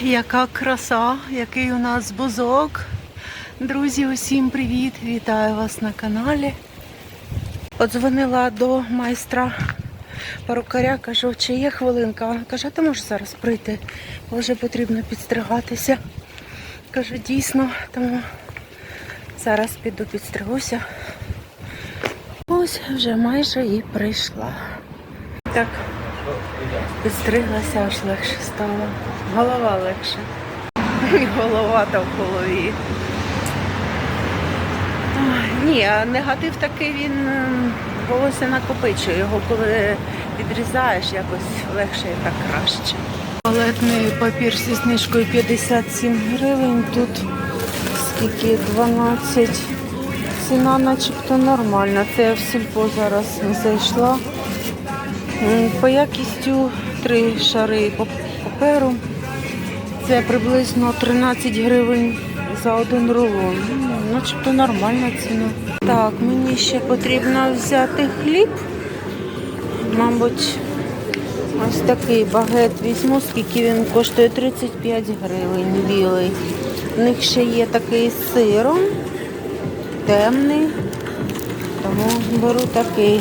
Яка краса, який у нас бузок. Друзі, усім привіт! Вітаю вас на каналі. Подзвонила до майстра перукаря, кажу, чи є хвилинка. Каже, ти можеш зараз прийти, бо вже потрібно підстригатися. Кажу, дійсно, тому зараз піду підстригуся. Ось вже майже і прийшла. Так, підстриглася, аж легше стало. Голова легше. Голова там в голові. Ні, а негатив такий він ем, волосся накопичує. Його коли відрізаєш, якось легше і так краще. Туалетний папір зі знижкою 57 гривень. Тут скільки 12. Ціна начебто нормальна. Це я в сільпо зараз зайшла. По якістю три шари паперу. Це приблизно 13 гривень за один рулон. Ну, Начебто нормальна ціна. Так, мені ще потрібно взяти хліб. Мабуть, ось такий багет візьму, скільки він коштує 35 гривень білий. У них ще є такий з сиром, темний, тому беру такий.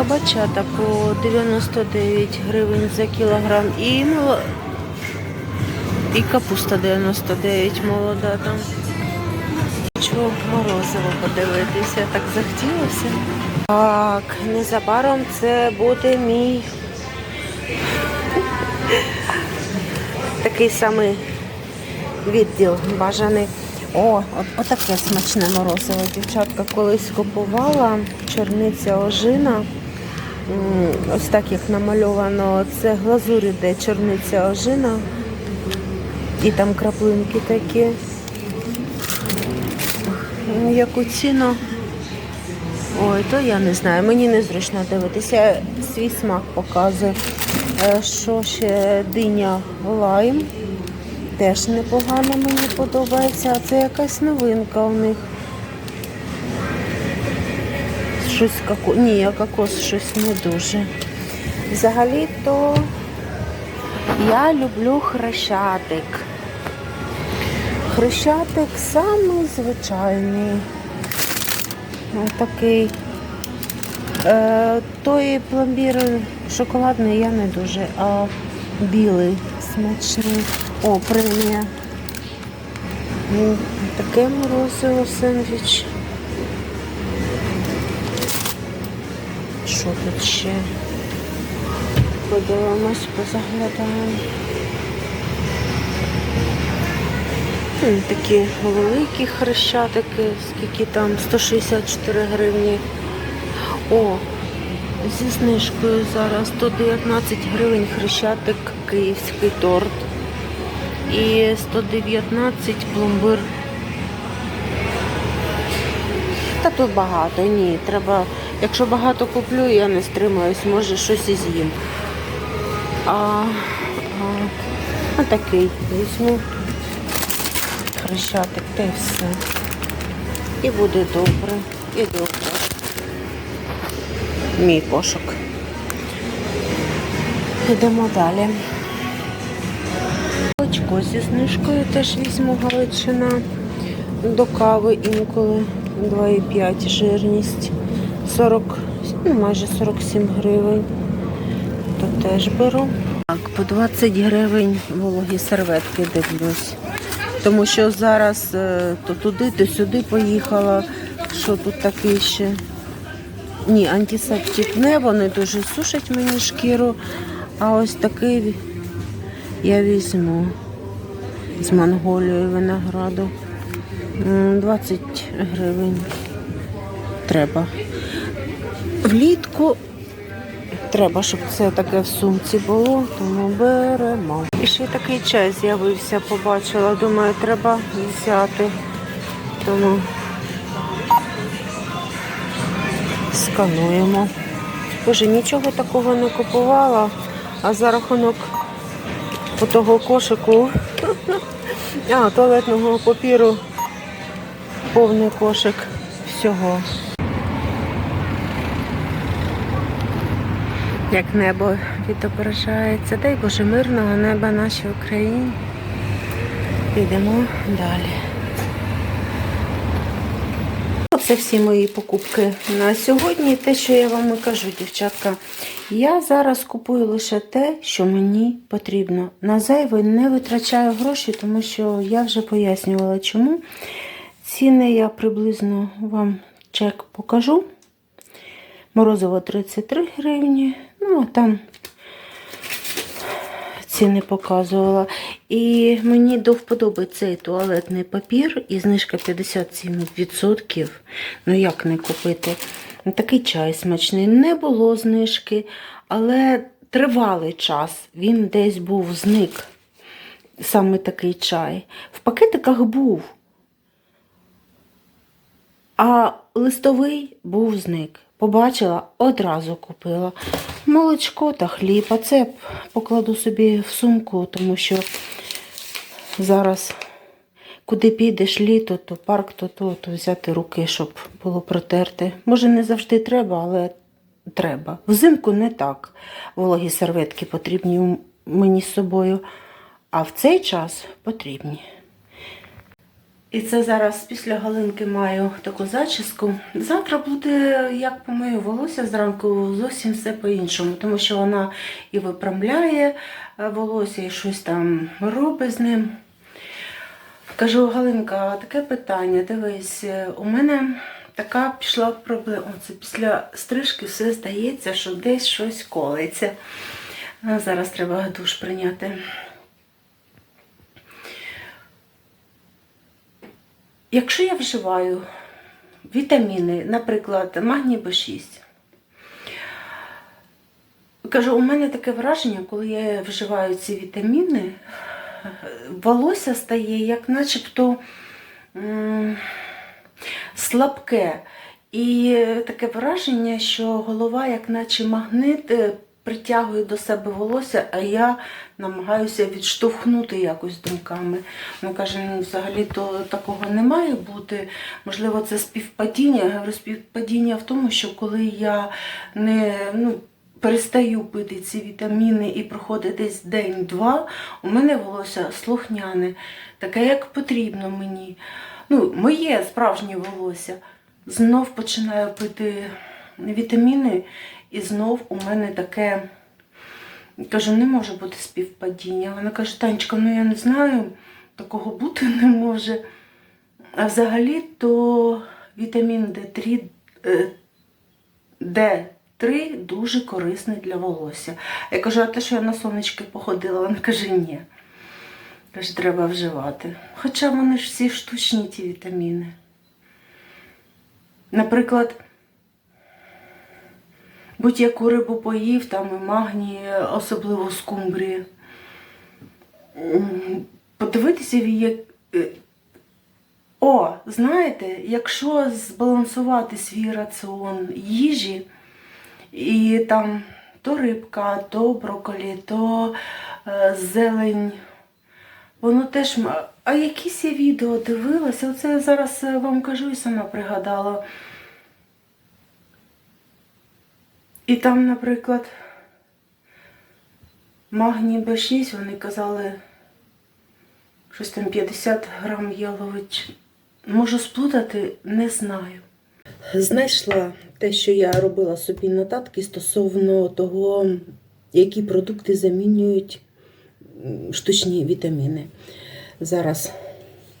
Кабачата по 99 гривень за кілограм і і капуста 99 молода там. Хочу морозиво подивитися, так захотілося. Так, незабаром це буде мій такий самий відділ бажаний. О, от, отаке смачне морозиво. Дівчатка колись купувала чорниця ожина. Ось так як намальовано. Це глазурь іде чорниця ожина. І там краплинки такі. М, Яку ціну? Ой, то я не знаю. Мені незручно дивитися. Я Свій смак показую. Е, Що ще диня лайм. Теж непогано мені подобається. А це якась новинка у них. Щось како... Ні, кокос щось не дуже. Взагалі-то я люблю хрещатик. Хрещатик самий звичайний. Ось такий. Е, той пломбір шоколадний я не дуже, а білий смачний. О, премія. М, Таке морозиво сендвіч. Що тут ще? Подивимось, позаглядаємо. Такі великі хрещатики, скільки там 164 гривні. О, зі знижкою зараз 119 гривень хрещатик київський торт. І 119 пломбир. Та тут багато, ні. Треба, якщо багато куплю, я не стримаюсь, може щось і з'їм. А, а, а такий візьму хрещатик, та й все. І буде добре, і добре. Мій кошик. Йдемо далі. Молочко зі знижкою теж візьму Галичина. До кави інколи 2,5 жирність. 40, ну, майже 47 гривень. То теж беру. Так, по 20 гривень вологі серветки дивлюсь. Тому що зараз е, то туди, то сюди поїхала. Що тут такий ще? Ні, антисептик не, вони дуже сушать мені шкіру. А ось такий я візьму з Монголією винограду. 20 гривень треба. Влітку треба, щоб це таке в сумці було, тому беремо. І ще такий чай з'явився, побачила. Думаю, треба взяти. Тому скануємо. Боже, нічого такого не купувала, а за рахунок того кошику, а, туалетного папіру, повний кошик всього. Як небо відображається. Дай Боже мирного неба нашій Україні. Підемо далі. Це всі мої покупки на сьогодні. Те, що я вам і кажу, дівчатка. Я зараз купую лише те, що мені потрібно. На зайве не витрачаю гроші, тому що я вже пояснювала, чому. Ціни я приблизно вам чек покажу. Морозиво 33 гривні. Ну, там ціни показувала. І мені до вподоби цей туалетний папір і знижка 57%. Ну як не купити? Такий чай смачний. Не було знижки, але тривалий час він десь був зник. Саме такий чай. В пакетиках був. А листовий був зник. Побачила, одразу купила. Молочко та хліб. А це покладу собі в сумку, тому що зараз куди підеш літо, то парк, то то, то взяти руки, щоб було протерти. Може, не завжди треба, але треба. Взимку не так. Вологі серветки потрібні мені з собою, а в цей час потрібні. І це зараз після галинки маю таку зачіску. Завтра буде, як помию волосся зранку, зовсім все по-іншому, тому що вона і виправляє е, волосся, і щось там робить з ним. Кажу, Галинка, таке питання. Дивись, е, у мене така пішла проблема. Це після стрижки все здається, що десь щось колиться. Зараз треба душ прийняти. Якщо я вживаю вітаміни, наприклад, магній Б6, кажу, у мене таке враження, коли я вживаю ці вітаміни, волосся стає як начебто слабке. І таке враження, що голова, як наче магнит, е, притягує до себе волосся, а я намагаюся відштовхнути якось думками. Ну, каже, ну, взагалі то такого не має бути. Можливо, це співпадіння. Я говорю, співпадіння в тому, що коли я не ну, перестаю пити ці вітаміни і проходить десь день-два, у мене волосся слухняне, таке, як потрібно мені. Ну, моє справжнє волосся. Знов починаю пити вітаміни, і знов у мене таке. Кажу, не може бути співпадіння. Вона каже, Танечка, ну я не знаю, такого бути не може. А взагалі то вітамін D3, е, D3 дуже корисний для волосся. Я кажу, а те, що я на сонечки походила, вона каже, ні. Каже, треба вживати. Хоча вони ж всі штучні ті вітаміни. Наприклад, будь-яку рибу поїв, там і магній, особливо скумбрії. Подивитися, як. е, О, знаєте, якщо збалансувати свій раціон їжі, і там то рибка, то брокколі, то е, зелень, воно теж. А якісь я відео дивилася, оце я зараз е, вам кажу і сама пригадала. І там, наприклад, магній Б6, вони казали, щось там 50 грам ялович. Можу сплутати, не знаю. Знайшла те, що я робила собі нотатки стосовно того, які продукти замінюють штучні вітаміни. Зараз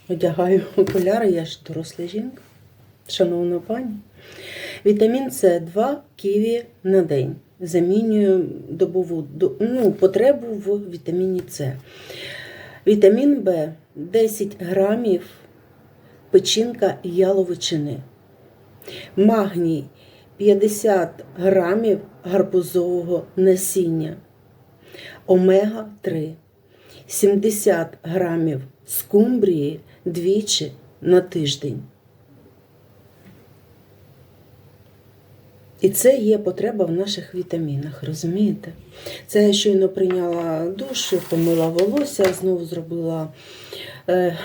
одягаю окуляри, я ж доросла жінка, шановна пані. Вітамін С 2 ківі на день. Замінює добову ну, потребу в вітаміні С. Вітамін В 10 грамів печінка яловичини. Магній 50 грамів гарбузового насіння. Омега 3 70 грамів скумбрії двічі на тиждень. І це є потреба в наших вітамінах, розумієте? Це я щойно прийняла душ, помила волосся, знову зробила е,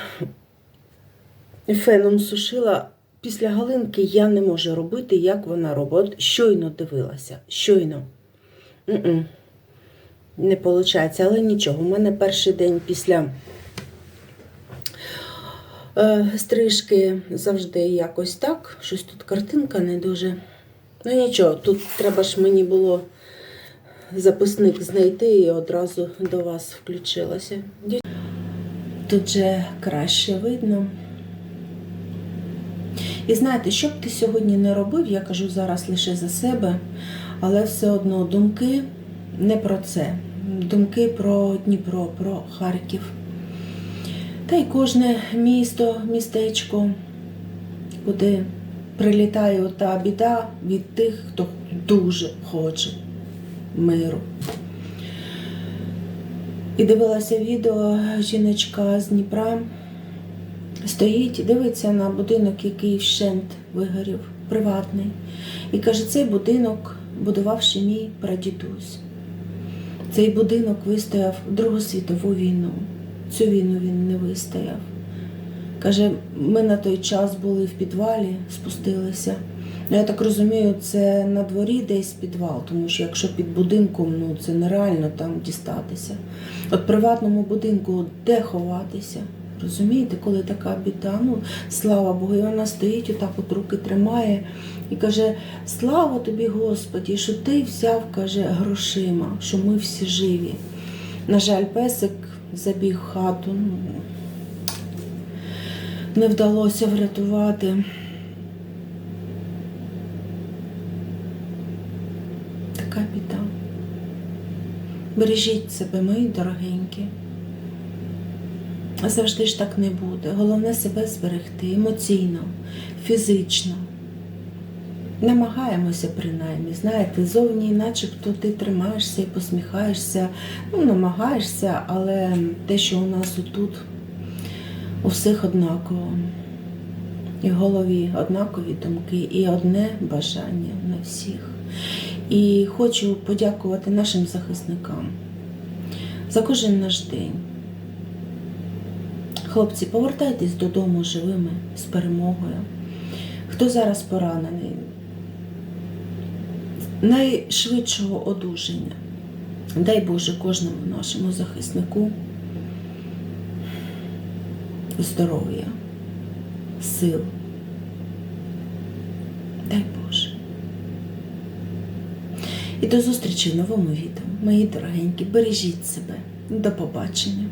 феном сушила. Після галинки я не можу робити, як вона робить. От щойно дивилася, щойно. М-м. Не виходить, але нічого. У мене перший день після е, стрижки завжди якось так. Щось тут картинка не дуже. Ну нічого, тут треба ж мені було записник знайти і одразу до вас включилася. Тут же краще видно. І знаєте, що б ти сьогодні не робив, я кажу зараз лише за себе, але все одно думки не про це. Думки про Дніпро, про Харків. Та й кожне місто, містечко, куди прилітає ота біда від тих, хто дуже хоче миру. І дивилася відео жіночка з Дніпра. Стоїть і дивиться на будинок, який вщент вигорів, приватний. І каже, цей будинок будував ще мій прадідусь. Цей будинок вистояв Другу світову війну. Цю війну він не вистояв. Каже, ми на той час були в підвалі, спустилися. Ну, Я так розумію, це на дворі десь підвал, тому що якщо під будинком, ну це нереально там дістатися. От приватному будинку де ховатися? Розумієте, коли така біда, ну слава Богу, і вона стоїть, отак от руки тримає і каже: Слава тобі, Господі, що ти взяв, каже, грошима, що ми всі живі. На жаль, песик забіг в хату. Не вдалося врятувати. Така біда. Бережіть себе, мої дорогенькі. Завжди ж так не буде. Головне себе зберегти емоційно, фізично. Намагаємося принаймні, знаєте, зовні начебто ти тримаєшся і посміхаєшся, ну, намагаєшся, але те, що у нас отут, у всіх однаково. І в голові однакові думки, і одне бажання на всіх. І хочу подякувати нашим захисникам за кожен наш день. Хлопці, повертайтесь додому живими з перемогою. Хто зараз поранений? Найшвидшого одужання. Дай Боже кожному нашому захиснику здоров'я, сил. Дай Боже. І до зустрічі в новому відео. Мої дорогенькі, бережіть себе. До побачення.